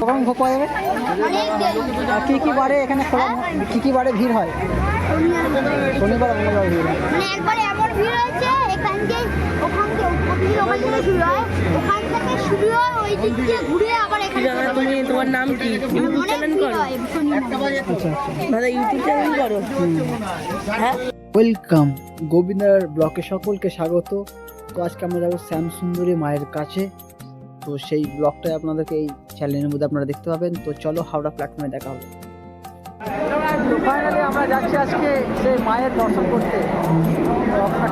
কখন ভোগ পাওয়া যাবে? কী কী বারে এখানে খোলা কী কী বারে ভিড় হয়? শনিবার মঙ্গলবার ভিড় হয়। একবার এমন ভিড় হয়েছে এখান থেকে ওখান থেকে ওখান থেকে শুরু ওখান থেকে শুরু ওই দিক দিয়ে ঘুরে আবার এখানে তুমি তোমার নাম কি? ইউটিউব চ্যানেল করো। শনিবার আচ্ছা দাদা ইউটিউব চ্যানেল করো। হ্যাঁ? ওয়েলকাম গোবিন্দার ব্লকে সকলকে স্বাগত। তো আজকে আমরা যাব শ্যামসুন্দরী মায়ের কাছে। তো সেই ব্লগটাই আপনাদেরকে এই চ্যানেলের মধ্যে আপনারা দেখতে পাবেন। তো চলো হাওড়া প্ল্যাটফর্মে দেখা হবে। ফাইনালি আমরা যাচ্ছি আজকে সেই মায়ের দর্শন করতে।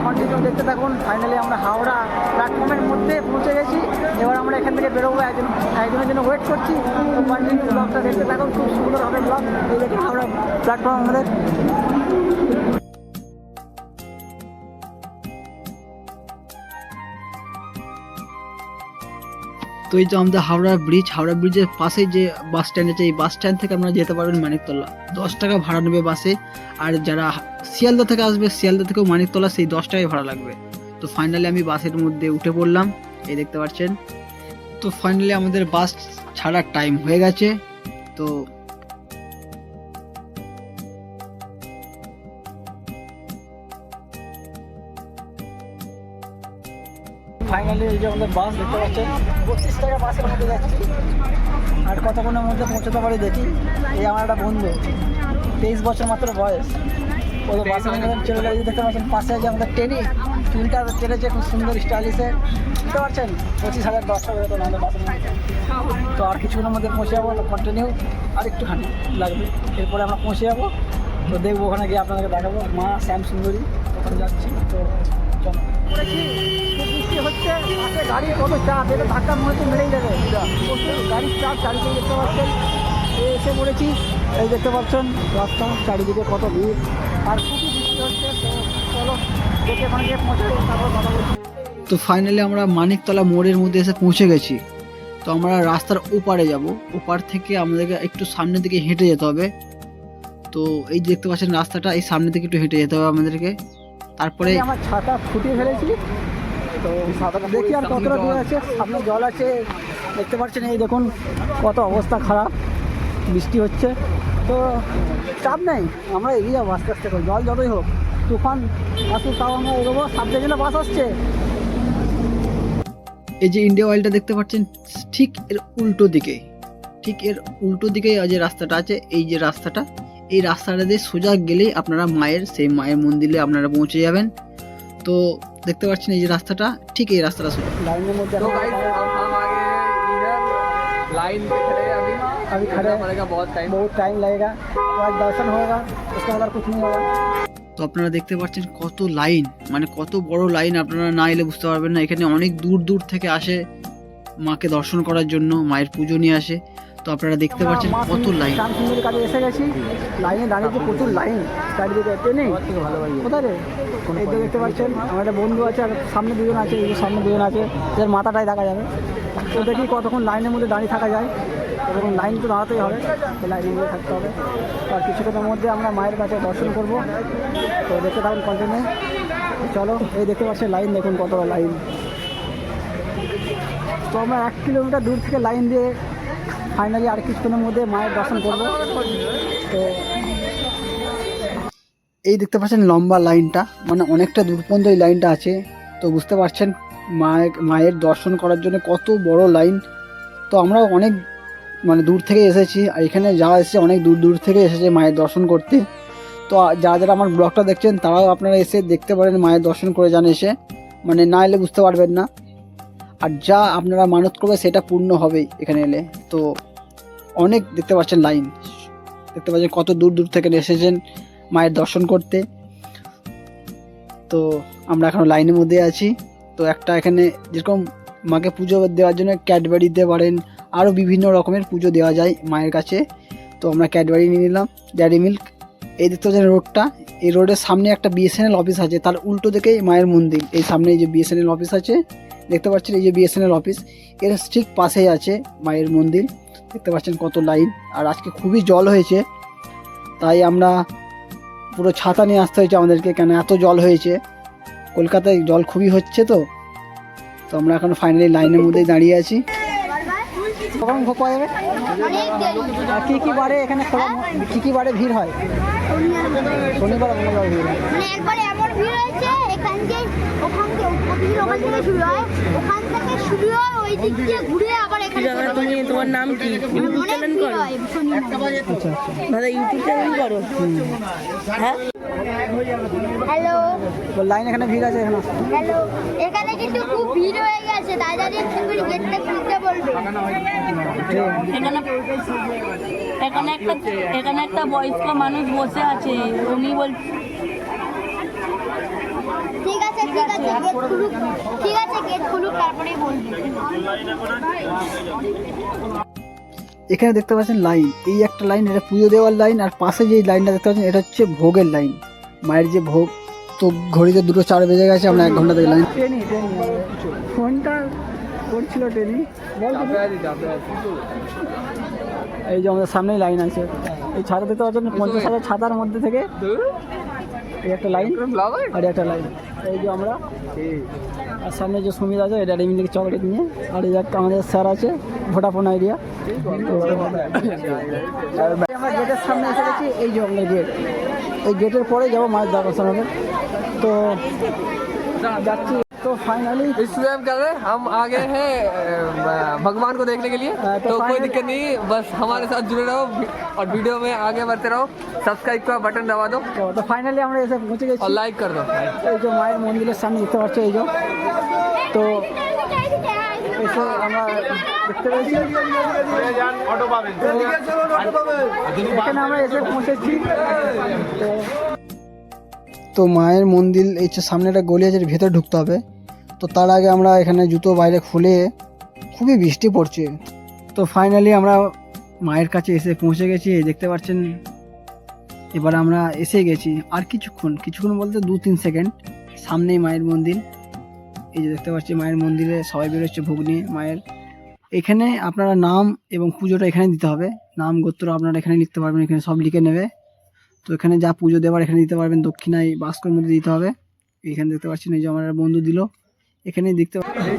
কন্টিনিউ দেখতে থাকুন। ফাইনালি আমরা হাওড়া প্ল্যাটফর্মের মধ্যে পৌঁছে গেছি। এবার আমরা এখান থেকে বেরোবো। একজন একজনের জন্য ওয়েট করছি। তো কন্টিনিউ ব্লগটা দেখতে থাকুন। খুব সুন্দর হবে ব্লগ এই দেখুন হাওড়া প্ল্যাটফর্ম আমাদের। তো এই যে আমাদের হাওড়া ব্রিজ হাওড়া ব্রিজের পাশে যে বাস স্ট্যান্ড আছে, এই বাস স্ট্যান্ড থেকে আপনারা যেতে পারবেন মানিকতলা। দশ টাকা ভাড়া নেবে বাসে আর যারা শিয়ালদা থেকে আসবে, শিয়ালদা থেকেও মানিকতলা সেই দশ টাকায় ভাড়া লাগবে। তো ফাইনালি আমি বাসের মধ্যে উঠে পড়লাম। এই দেখতে পাচ্ছেন। তো ফাইনালি আমাদের বাস ছাড়ার টাইম হয়ে গেছে। তো ফাইনালি এই যে আমাদের বাস দেখতে পাচ্ছেন, বত্রিশ টাকা বাসের মধ্যে যাচ্ছি। আর কতক্ষণের মধ্যে পৌঁছতে পারি দেখি? এই আমার একটা বন্ধু, তেইশ বছর মাত্র বয়স। ওই বাসের মধ্যে চলে গেলে দেখতে পাচ্ছেন, পাশে যে আমাদের ট্রেনে চুলটা চেলেছে খুব সুন্দর স্টাইলিশে বুঝতে পারছেন? পঁচিশ হাজার দশ টাকা বেতন আমাদের বাসের মধ্যে। তো আর কিছুক্ষণের মধ্যে পৌঁছে যাব কন্টিনিউ আর একটুখানি লাগবে। এরপরে আমরা পৌঁছে যাব। তো দেখব ওখানে গিয়ে আপনাদেরকে দেখাবো। মা শ্যাম সুন্দরী ওখানে যাচ্ছি। তো চলো। করেছি বৃষ্টি হচ্ছে পাশে গাড়ি, কত চাপ এটা ধাক্কা মনে মেরেই যাবে গাড়ির চাপ চারিদিকে দেখতে পাচ্ছেন এসে পড়েছি, এই দেখতে পাচ্ছেন, রাস্তা, চারিদিকে কত ভিড়। আর খুবই বৃষ্টি হচ্ছে চলো, দেখে তারপর কথা বলছি তো ফাইনালি আমরা মানিকতলা মোড়ের মধ্যে এসে পৌঁছে গেছি। তো আমরা রাস্তার ওপারে যাব। ওপার থেকে আমাদেরকে একটু সামনের দিকে হেঁটে যেতে হবে। তো এই দেখতে পাচ্ছেন রাস্তাটা, এই সামনের দিকে একটু হেঁটে যেতে হবে আমাদেরকে। তারপরে আমার ছাতা ফুটিয়ে ফেলেছি। তো দেখি আর কতটা দূর আছে সামনে জল আছে দেখতে পাচ্ছেন এই দেখুন কত অবস্থা খারাপ বৃষ্টি হচ্ছে। তো চাপ নেই আমরা এগিয়ে যাব আস্তে আস্তে করে জল যতই হোক তুফান আসুক তাও আমরা এগোবো সামনের জন্য বাস আসছে। এই যে ইন্ডিয়া অয়েলটা দেখতে পাচ্ছেন ঠিক এর উল্টো দিকে ঠিক এর উল্টো দিকে যে রাস্তাটা আছে এই যে রাস্তাটা এই রাস্তাটা দিয়ে সোজা গেলেই আপনারা মায়ের সেই মায়ের মন্দিরে আপনারা পৌঁছে যাবেন তো দেখতে পাচ্ছেন এই যে রাস্তাটা ঠিক এই রাস্তাটা সোজা লাইনের মধ্যে तो गाइस हम आगे इधर लाइन पे खड़े हैं अभी अभी खड़े हैं। पड़ेगा बहुत टाइम বহুত টাইম লাগেগা তো আজ দর্শন होगा उसके बाद और कुछ नहीं होगा তো আপনারা দেখতে পাচ্ছেন কত লাইন মানে কত বড় লাইন আপনারা না এলে বুঝতে পারবেন না এখানে অনেক দূর দূর থেকে আসে মাকে দর্শন করার জন্য মায়ের পুজো নিয়ে আসে তো আপনারা দেখতে পাচ্ছেন কত লাইন রামসুন্দরী কাজে এসে গেছি। লাইনে দাঁড়িয়েছে প্রচুর লাইন চারিদিকে ট্রেনে। কোথায় রে? এই তো দেখতে পাচ্ছেন আমার একটা বন্ধু আছে আর সামনে দুজন আছে এই সামনে দুজন আছে যার মাথাটাই দেখা যাবে। তো দেখি কতক্ষণ লাইনের মধ্যে দাঁড়িয়ে থাকা যায়। এবং লাইন তো দাঁড়াতেই হবে লাইনের মধ্যে থাকতে হবে। আর কিছুক্ষণের মধ্যে আমরা মায়ের কাছে দর্শন করব। তো দেখতে থাকুন কন্টিনিউ চলো এই দেখতে পাচ্ছেন লাইন দেখুন কতটা লাইন তো আমরা এক কিলোমিটার দূর থেকে লাইন দিয়ে ফাইনালি আর কিছুক্ষণের মধ্যে মায়ের দর্শন করব। তো এই দেখতে পাচ্ছেন লম্বা লাইনটা মানে অনেকটা দূর পর্যন্ত এই লাইনটা আছে। তো বুঝতে পারছেন মায়ের মায়ের দর্শন করার জন্য কত বড় লাইন। তো আমরাও অনেক মানে দূর থেকে এসেছি, আর এখানে যারা এসেছে অনেক দূর দূর থেকে এসেছে মায়ের দর্শন করতে। তো যারা যারা আমার ব্লগটা দেখছেন, তারাও আপনারা এসে দেখতে পারেন মায়ের দর্শন করে যান এসে। মানে না এলে বুঝতে পারবেন না। আর যা আপনারা মানত করবে সেটা পূর্ণ হবেই এখানে এলে। তো অনেক দেখতে পাচ্ছেন লাইন। দেখতে পাচ্ছেন কত দূর দূর থেকে এসেছেন মায়ের দর্শন করতে। তো আমরা এখন লাইনের মধ্যে আছি। তো একটা এখানে যেরকম মাকে পুজো দেওয়ার জন্য ক্যাডবেরি দিতে পারেন। আরও বিভিন্ন রকমের পুজো দেওয়া যায় মায়ের কাছে। তো আমরা ক্যাডবেরি নিয়ে নিলাম, ড্যারি মিল্ক। এই দেখতে পাচ্ছেন রোডটা। এই রোডের সামনে একটা বিএসএনএল অফিস আছে। তার উল্টো দিকেই মায়ের মন্দির। এই সামনে যে বিএসএনএল অফিস আছে দেখতে পাচ্ছেন এই যে বিএসএনএল অফিস এর ঠিক পাশেই আছে মায়ের মন্দির। দেখতে পাচ্ছেন কত লাইন আর আজকে খুবই জল হয়েছে তাই আমরা পুরো ছাতা নিয়ে আসতে হয়েছে আমাদেরকে কেন এত জল হয়েছে? কলকাতায় জল খুবই হচ্ছে তো তো আমরা এখন ফাইনালি লাইনের মধ্যেই দাঁড়িয়ে আছি। কখন ভোগ পাওয়া যাবে অনেক দেরি আর কী কী বারে এখানে খোলা কী কী বারে ভিড় হয়? শনিবার মঙ্গলবার ভিড় হয়। মানে একবার এমন ভিড় হয়েছে এখান থেকে ওখান থেকে ভিড় ওখান থেকে শুরু হয়। ওখান থেকে শুরু হয় ওই দিক দিয়ে ঘুরে আবার এখানে তুমি তোমার নাম কি? ইউটিউব চ্যানেল করো? আচ্ছা আচ্ছা। দাদা ইউটিউব চ্যানেল করো? হ্যাঁ? হ্যালো। লাইন এখানে ভিড় আছে এখানে। হ্যালো। এখানে কিন্তু খুব ভিড় হয়ে গেছে দাদাজি তুমি গেটটা খুলতে বলবে? এখানে এখানে একটা এখানে একটা বয়স্ক মানুষ বসে আছে উনি বল ঠিক আছে ঠিক আছে গেট খুলুক। ঠিক আছে। গেট খুলুক তারপরেই বলবে। এখানে দেখতে পাচ্ছেন লাইন। এই একটা লাইন এটা পুজো দেওয়ার লাইন আর পাশে যে লাইনটা দেখতে পাচ্ছেন এটা হচ্ছে ভোগের লাইন। মায়ের যে ভোগ তো ঘড়িতে দুটো চার বেজে গেছে আমরা এক ঘণ্টা থেকে লাইন ট্রেনই ট্রেনই ফোনটা করছিল এই যে আমাদের সামনেই লাইন আছে। এই ছাতা দেখতে পাচ্ছেন পঞ্চাশ হাজার ছাতার মধ্যে থেকে এই একটা লাইন আর একটা লাইন। এই যে আমরা আর সামনে যে সুমিত আছে এটা রেমিন থেকে চকলেট নিয়ে আর এই একটা আমাদের স্যার আছে ভোটাফোন আইডিয়া আমরা গেটের সামনে এসে গেছি এই যে আমাদের গেট এই গেটের পরে যাবো মায়ের দর্শন হবে তো যাচ্ছি তো ফাইনালি इसमें हम कर रहे हैं हम आगे हैं अ, भगवान को देखने के लिए हाँ, तो तो कोई final- दिक्कत नहीं बस हमारे साथ जुड़े रहो और वीडियो में आगे बढ़ते रहो सब्सक्राइब का बटन दबा दो তো ফাইনালি আমরা এসে পৌঁছে গেছি और लाइक कर दो এই যে মায়ের মন্দিরের সামনে দেখতে পাচ্ছ এই যে তো এসে আমরা দেখতে পেয়েছি এখানে আমরা এসে পৌঁছেছি তো- তো মায়ের মন্দির এই যে সামনে একটা গলি আছে এর ভেতরে ঢুকতে হবে তো তার আগে আমরা এখানে জুতো বাইরে খুলে খুবই বৃষ্টি পড়ছে। তো ফাইনালি আমরা মায়ের কাছে এসে পৌঁছে গেছি দেখতে পাচ্ছেন। এবার আমরা এসে গেছি আর কিছুক্ষণ কিছুক্ষণ বলতে দু তিন সেকেন্ড সামনেই মায়ের মন্দির। এই যে দেখতে পাচ্ছি মায়ের মন্দিরে সবাই বেরোচ্ছে ভোগ নিয়ে, মায়ের। এখানে আপনারা নাম এবং পুজোটা এখানে দিতে হবে। নাম, গোত্র আপনারা এখানে লিখতে পারবেন, এখানে সব লিখে নেবে। তো এখানে যা পুজো দেওয়ার এখানে দিতে পারবেন, দক্ষিণায় বাস্কর মধ্যে দিতে হবে। এখানে দেখতে পাচ্ছেন এই যে আমার বন্ধু দিল। এখানে দেখতে পাচ্ছি।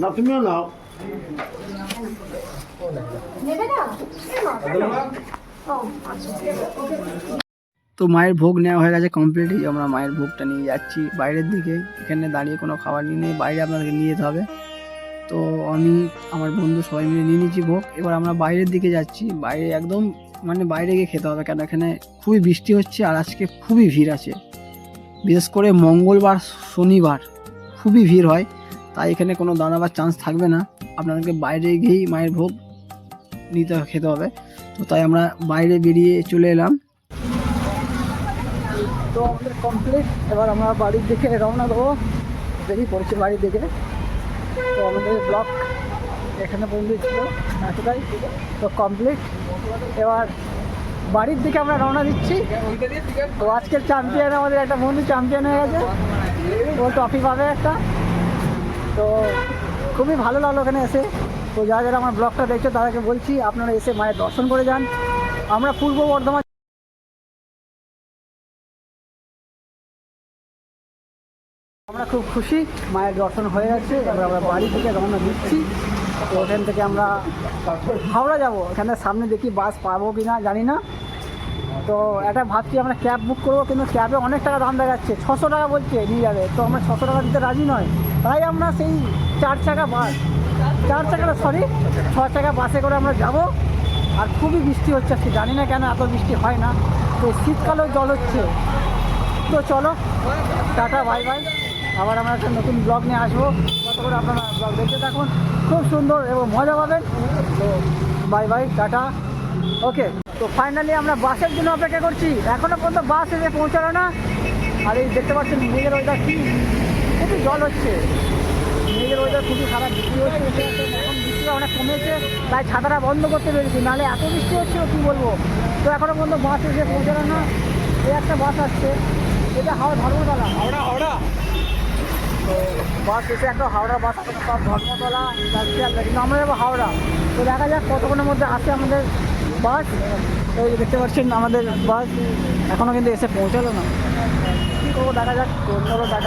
না তুমিও নাও। তো মায়ের ভোগ নেওয়া হয়ে গেছে কমপ্লিট আমরা মায়ের ভোগটা নিয়ে যাচ্ছি বাইরের দিকে। এখানে দাঁড়িয়ে কোনো খাবার নিয়ে নেই। বাইরে আপনাদেরকে নিয়ে যেতে হবে। তো আমি আমার বন্ধু সবাই মিলে নিয়ে নিয়েছি ভোগ। এবার আমরা বাইরের দিকে যাচ্ছি। বাইরে একদম মানে বাইরে গিয়ে খেতে হবে। কেন? এখানে খুবই বৃষ্টি হচ্ছে আর আজকে খুবই ভিড় আছে। বিশেষ করে মঙ্গলবার, শনিবার খুবই ভিড় হয়, তাই এখানে কোনো দাঁড়াবার চান্স থাকবে না। আপনাদেরকে বাইরে গিয়েই মায়ের ভোগ নিতে খেতে হবে। তো তাই আমরা বাইরে বেরিয়ে চলে এলাম। তো আমাদের কমপ্লিট এবার আমরা বাড়ির দিকে রওনা দেবো। বেরিয়ে পড়ছি বাড়ির দিকে। তো আমাদের ব্লগ এখানে পর্যন্ত ছিল তো কমপ্লিট এবার বাড়ির দিকে আমরা রওনা দিচ্ছি। তো আজকের চ্যাম্পিয়ন আমাদের একটা বন্ধু চ্যাম্পিয়ন হয়ে গেছে। ও ট্রফি পাবে একটা। তো খুবই ভালো লাগল ওখানে এসে। তো যারা যারা আমার ব্লগটা দেখছ, তাদেরকে বলছি আপনারা এসে মায়ের দর্শন করে যান। আমরা পূর্ব বর্ধমান আমরা খুব খুশি, মায়ের দর্শন হয়ে গেছে। এবার আমরা বাড়ি থেকে রওনা দিচ্ছি। তো ওখান থেকে আমরা হাওড়া যাব। এখানে সামনে দেখি বাস পাবো কি না জানি না। তো এটা ভাবছি আমরা ক্যাব বুক করব, কিন্তু ক্যাবে অনেক টাকা দাম দেখাচ্ছে। ছশো টাকা বলছে নিয়ে যাবে। তো আমরা ছশো টাকা দিতে রাজি নয়। তাই আমরা সেই চার চাকা বাস। চার চাকা সরি ছ চাকা বাসে করে আমরা যাব। আর খুবই বৃষ্টি হচ্ছে আজকে জানি না কেন এত বৃষ্টি হয় না। তো শীতকালেও জল হচ্ছে। তো চলো, টাটা, বাই বাই। আবার আমরা একটা নতুন ব্লগ নিয়ে আসব। করে আপনারা ব্লগ দেখতে থাকুন। খুব সুন্দর এবং মজা পাবেন। তো বাই বাই টাটা। ওকে তো ফাইনালি আমরা বাসের জন্য অপেক্ষা করছি। এখনও পর্যন্ত বাস এসে পৌঁছালো না। আর এই দেখতে পাচ্ছেন, মেঘের ওইটা কি, খুবই জল হচ্ছে। মেঘের ওইটা খুবই খারাপ, বৃষ্টি হচ্ছে। এখন বৃষ্টিটা অনেক কমেছে। তাই ছাতাটা বন্ধ করতে পেরেছি। নাহলে এত বৃষ্টি হচ্ছে, কী বলব? তো এখনও পর্যন্ত বাস এসে পৌঁছালো না। এই একটা বাস আসছে। এটা হাওড়া ধর্মতলা হাওড়া হাওড়া। তো বাস এসে একটা হাওড়া বাস ধর্মতলা কিন্তু আমরা যাব হাওড়া। তো দেখা যাক কতক্ষণের মধ্যে আসে আমাদের বাস তো দেখতে পাচ্ছেন আমাদের বাস এখনও কিন্তু এসে পৌঁছালো না। করব, দেখা যাক তো চলো দেখা